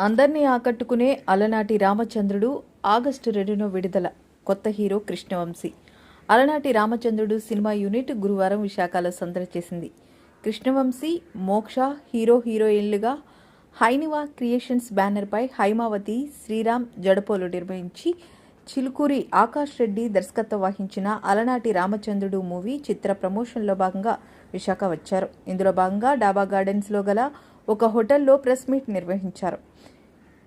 అందర్నీ ఆకట్టుకునే అలనాటి రామచంద్రుడు ఆగస్టు రెండున విడుదల. కొత్త హీరో కృష్ణవంశీ. అలనాటి రామచంద్రుడు సినిమా యూనిట్ గురువారం విశాఖలో సందడి చేసింది. కృష్ణవంశీ మోక్ష హీరో హీరోయిన్లుగా హైనివా క్రియేషన్స్ బ్యానర్పై హైమావతి శ్రీరామ్ జడపోలు నిర్వహించి చిలుకూరి ఆకాష్ రెడ్డి దర్శకత్వం వహించిన అలనాటి రామచంద్రుడు మూవీ చిత్ర ప్రమోషన్లో భాగంగా విశాఖ వచ్చారు. ఇందులో భాగంగా డాబా గార్డెన్స్లో గల ఒక హోటల్లో ప్రెస్ మీట్ నిర్వహించారు.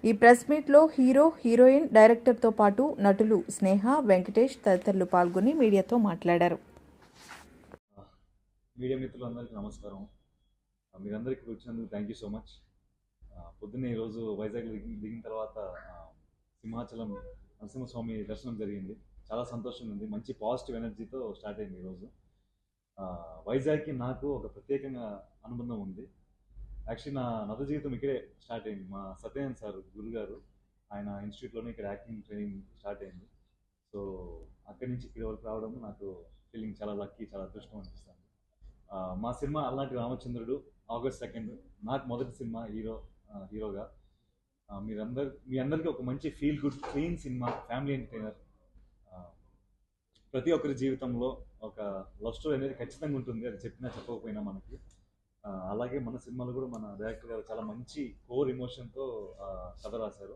ఈ ప్రెస్ మీట్లో హీరో హీరోయిన్ డైరెక్టర్తో పాటు నటులు స్నేహ వెంకటేష్ తదితరులు పాల్గొని మీడియాతో మాట్లాడారు. మీడియా మిత్రులందరికీ నమస్కారం. మీరందరికీ వచ్చినందుకు థ్యాంక్ యూ సో మచ్ పొద్దున్న పొద్దున్నే ఈరోజు వైజాగ్ దిగి- దిగిన తర్వాత సింహాచలం నరసింహస్వామి దర్శనం జరిగింది. చాలా సంతోషంగా ఉంది. మంచి పాజిటివ్ ఎనర్జీతో స్టార్ట్ అయింది ఈరోజు వైజాగ్కి నాకు ఒక ప్రత్యేకంగా అనుబంధం ఉంది. యాక్చువల్లీ నా నత జీవితం ఇక్కడే స్టార్ట్ అయింది. మా సత్యనారాయణ సార్ గురుగారు ఆయన ఇన్స్టిట్యూట్లోనే ఇక్కడ యాక్టింగ్ ట్రైనింగ్ స్టార్ట్ అయింది. సో అక్కడి నుంచి ఇక్కడి వరకు రావడం నాకు ఫీలింగ్ చాలా లక్కీ చాలా అదృష్టం అనిపిస్తుంది. మా సినిమా అలాంటి రామచంద్రుడు ఆగస్ట్ సెకండ్ నాకు మొదటి సినిమా హీరో హీరోగా. మీరందరు మీ అందరికీ ఒక మంచి feel good clean cinema family entertainer ప్రతి ఒక్కరి జీవితంలో ఒక లవ్ స్టోరీ అనేది ఖచ్చితంగా ఉంటుంది. అది చెప్పినా చెప్పకపోయినా మనకి. అలాగే మన సినిమాలో కూడా మన డైరెక్టర్ గారు చాలా మంచి కోర్ ఎమోషన్తో కథ రాశారు.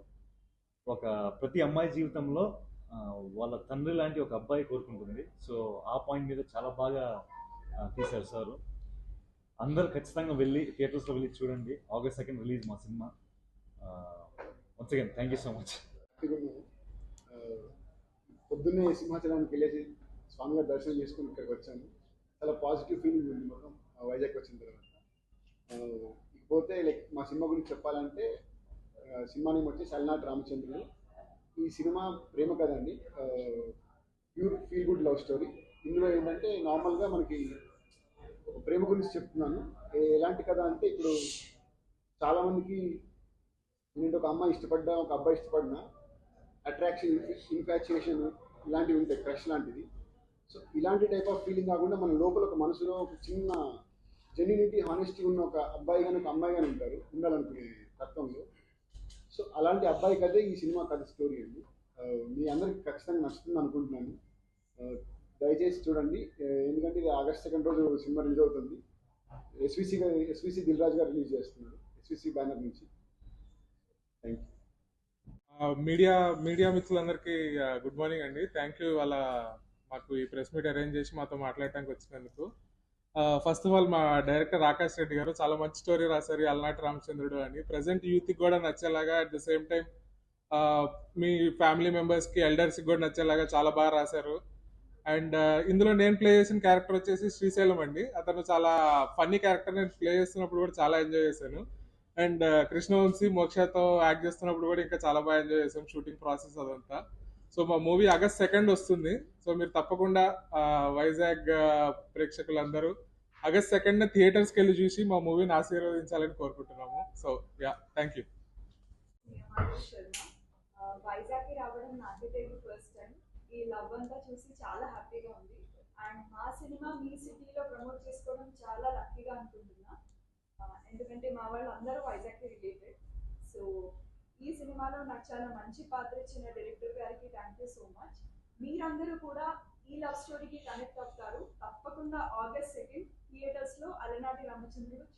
ఒక ప్రతి అమ్మాయి జీవితంలో వాళ్ళ తండ్రి లాంటి ఒక అబ్బాయి కోరుకుంటుంది. సో ఆ పాయింట్ మీద చాలా బాగా తీశారు సార్. అందరు ఖచ్చితంగా వెళ్ళి థియేటర్స్లో వెళ్ళి చూడండి. ఆగస్ట్ సెకండ్ రిలీజ్ మా cinema. Once again thank you so much పొద్దున్నే సింహాచలానికి వెళ్ళేసి స్వామివారి దర్శనం చేసుకుని ఇక్కడికి వచ్చాను. చాలా పాజిటివ్ ఫీలింగ్ ఉంది మొత్తం. వైజాగ్ వచ్చిన తర్వాత. పోతే ఇకపోతే లైక్ మా సినిమా గురించి చెప్పాలంటే సినిమా నేమ్ వచ్చి సల్నాట్ రామచంద్రుడు. ఈ సినిమా ప్రేమ కథ అండి. Pure feel good love story ఇందులో ఏంటంటే నార్మల్గా మనకి ప్రేమ గురించి చెప్తున్నాను. ఎలాంటి కథ అంటే ఇప్పుడు చాలామందికి నేను ఒక అమ్మాయి ఇష్టపడ్డా ఒక అబ్బాయి ఇష్టపడినా అట్రాక్షన్ ఇన్ఫాచ్యుయేషన్ ఇలాంటివి ఉంటాయి క్రష్ లాంటిది. సో ఇలాంటి టైప్ ఆఫ్ ఫీలింగ్ కాకుండా మన లోపల ఒక మనసులో ఒక చిన్న జెన్యునిటీ హానెస్టీ ఉన్న ఒక అబ్బాయి కానీ ఒక అమ్మాయి కానీ ఉంటారు ఉండాలనుకునే తత్వంలో. సో అలాంటి అబ్బాయి కథే ఈ సినిమా కథ స్టోరీ అండి. మీ అందరికి ఖచ్చితంగా నచ్చుతుంది అనుకుంటున్నాను. దయచేసి చూడండి. ఎందుకంటే ఇది ఆగస్ట్ సెకండ్ రోజు సినిమా రిలీజ్ అవుతుంది. SVC SVC Dilraj garu release చేస్తున్నారు ఎస్విసి బ్యానర్ నుంచి. థ్యాంక్ యూ మీడియా మీడియా మిత్రులందరికీ గుడ్ మార్నింగ్ అండి. థ్యాంక్ యూ వాళ్ళ మాకు ఈ ప్రెస్ మీట్ అరేంజ్ చేసి మాతో మాట్లాడటానికి వచ్చినందుకు. ఫస్ట్ ఆఫ్ ఆల్ మా డైరెక్టర్ ఆకాష్ రెడ్డి గారు చాలా మంచి స్టోరీ రాశారు అల్నాటి రామచంద్రుడు అని. ప్రజెంట్ యూత్కి కూడా నచ్చేలాగా అట్ ద సేమ్ టైం మీ ఫ్యామిలీ మెంబర్స్కి ఎల్డర్స్కి కూడా నచ్చేలాగా చాలా బాగా రాశారు. అండ్ ఇందులో నేను ప్లే చేసిన క్యారెక్టర్ వచ్చేసి శ్రీశైలం అండి. అతను చాలా ఫన్నీ క్యారెక్టర్ నేను ప్లే చేస్తున్నప్పుడు కూడా చాలా ఎంజాయ్ చేశాను. అండ్ కృష్ణవంశీ మోక్షతో యాక్ట్ చేస్తున్నప్పుడు కూడా ఇంకా చాలా బాగా ఎంజాయ్ చేసాం షూటింగ్ ప్రాసెస్ అదంతా. సో మా మూవీ ఆగస్ట్ సెకండ్ వస్తుంది. సో మీరు తప్పకుండా వైజాగ్ ప్రేక్షకులందరూ ఆగస్ట్ సెకండ్ థియేటర్స్కి వెళ్ళి చూసి మా మూవీని ఆశీర్వదించాలని కోరుకుంటున్నాము. So ya thank you. Vizag Sharma రావడం నాకైతే ఇది ఫస్ట్ టైం. ఈ లవ్ అంతా చూసి చాలా హ్యాపీగా ఉంది. అండ్ మా సినిమా మీ సిటీలో ప్రమోట్ చేసుకోవడం చాలా లక్కీగా అనుకుంటున్నా. ఎందుకంటే మా వాళ్ళు అందరూ వైజాగ్కి రిలేటెడ్. సో ఈ సినిమాలో నాకు చాలా మంచి పాత్ర ఇచ్చిన డైరెక్టర్ గారికి థ్యాంక్ యూ సో మచ్. మీరందరూ కూడా ఈ లవ్ స్టోరీకి కనెక్ట్ అవుతారు. తప్పకుండా ఆగస్ట్ సెకండ్ థియేటర్స్లో అలనాటి రామచంద్రుడు చూడండి